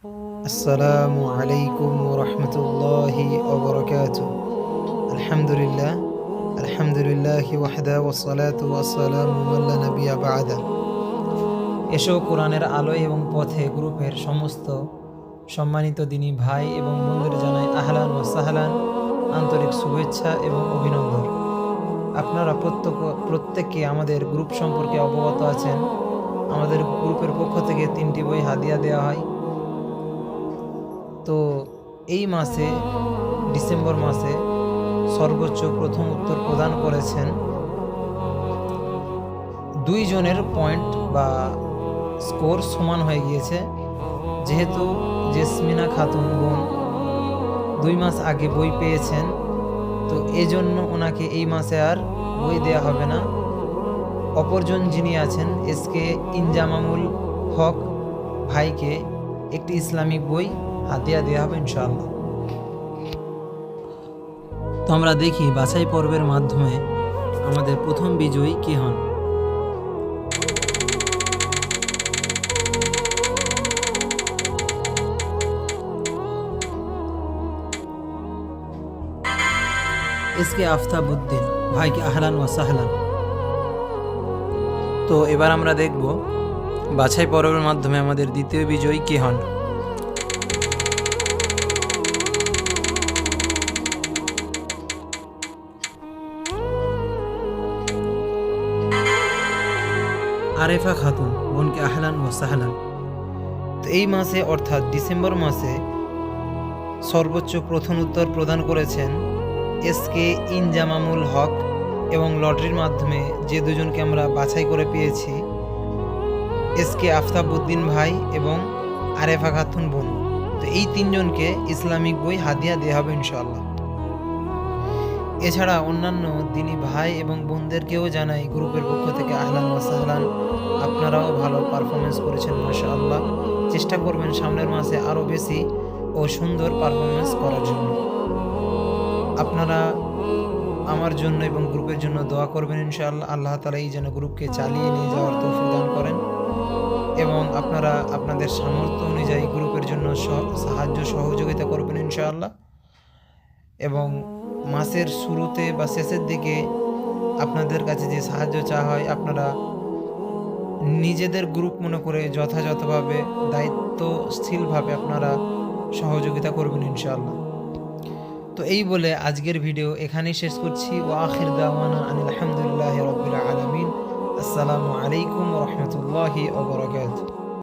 আসসালামু আলাইকুম রহমতুল্লাহি ওবরকাত। আলহামদুলিল্লাহ আলহামদুলিল্লাহ ওয়াহদা ওসলাতু ওয়াসসালামু আল্লা নবিয়া বাদা। এসো কোরআনের আলোয় এবং পথে গ্রুপের সমস্ত সম্মানিত দিনী ভাই এবং বন্ধুদের জানাই আহলান ও সাহলান, আন্তরিক শুভেচ্ছা এবং অভিনন্দন। আপনারা প্রত্যেক প্রত্যেককে আমাদের গ্রুপ সম্পর্কে অবগত আছেন। আমাদের গ্রুপের পক্ষ থেকে তিনটি বই হাদিয়া দেওয়া হয়। তো এই মাসে, ডিসেম্বর মাসে সর্বোচ্চ প্রথম উত্তর প্রদান করেছেন দুইজনের পয়েন্ট বা স্কোর সমান হয়ে গিয়েছে। যেহেতু জেসমিনা খাতুন বোন দুই মাস আগে বই পেয়েছেন, তো এজন্য ওনাকে এই মাসে আর বই দেয়া হবে না। অপরজন যিনি আছেন এসকে ইনজামামুল হক ভাইকে একটি ইসলামিক বই হাতিয়া দেওয়া হবে ইনশাআল্লাহ। তো আমরা দেখি বাছাই পর্বের মাধ্যমে আমাদের প্রথম বিজয়ী কে হন। এসকে আফতাবুদ্দিন, ভাইকে আহলান ওয়া সাহলান। তো এবার আমরা দেখব বাছাই পর্বের মাধ্যমে আমাদের দ্বিতীয় বিজয়ী কে হন। আরেফা খাতুন, বোনকে আহলান ও সাহলান। তো এই মাসে, অর্থাৎ ডিসেম্বর মাসে, সর্বোচ্চ প্রথম উত্তর প্রদান করেছেন এস কে ইনজামামুল হক এবং লটারির মাধ্যমে যে দুজনকে আমরা বাছাই করে পেয়েছি, এস কে আফতাবুদ্দিন ভাই এবং আরেফা খাতুন বোন। তো এই তিনজনকে ইসলামিক বই হাদিয়া দেওয়া হবে ইনশাল্লাহ এছাড়া অন্যান্য দিনী ভাই এবং বোনদেরকেও জানাই গ্রুপের পক্ষ থেকে আহলান ওয়াসাহলান আপনারাও ভালো পারফরমেন্স করেছেন, মাশাআল্লাহ। চেষ্টা করবেন সামনের মাসে আরও বেশি ও সুন্দর পারফরমেন্স করার জন্য। আপনারা আমার জন্য এবং গ্রুপের জন্য দোয়া করবেন, ইনশাআল্লাহ। আল্লাহ তালা এই যেন গ্রুপকে চালিয়ে নিয়ে যাওয়ার তৌফিক দান করেন। এবং আপনারা আপনাদের সামর্থ্য অনুযায়ী গ্রুপের জন্য সাহায্য সহযোগিতা করবেন, ইনশাআল্লাহ। এবং মাসের শুরুতে বা শেষের দিকে আপনাদের কাছে যে সাহায্য চাওয়া হয়, আপনারা নিজেদের গ্রুপ মনে করে যথাযথভাবে দায়িত্বশীলভাবে আপনারা সহযোগিতা করবেন ইনশাআল্লাহ। তো এই বলে আজকের ভিডিও এখানেই শেষ করছি। ও আখির দাওয়ানা আনিল আলহামদুলিল্লাহ রবিল আলমিন। আসসালামু আলাইকুম রহমতুল্লাহি ওবরাকাতুহ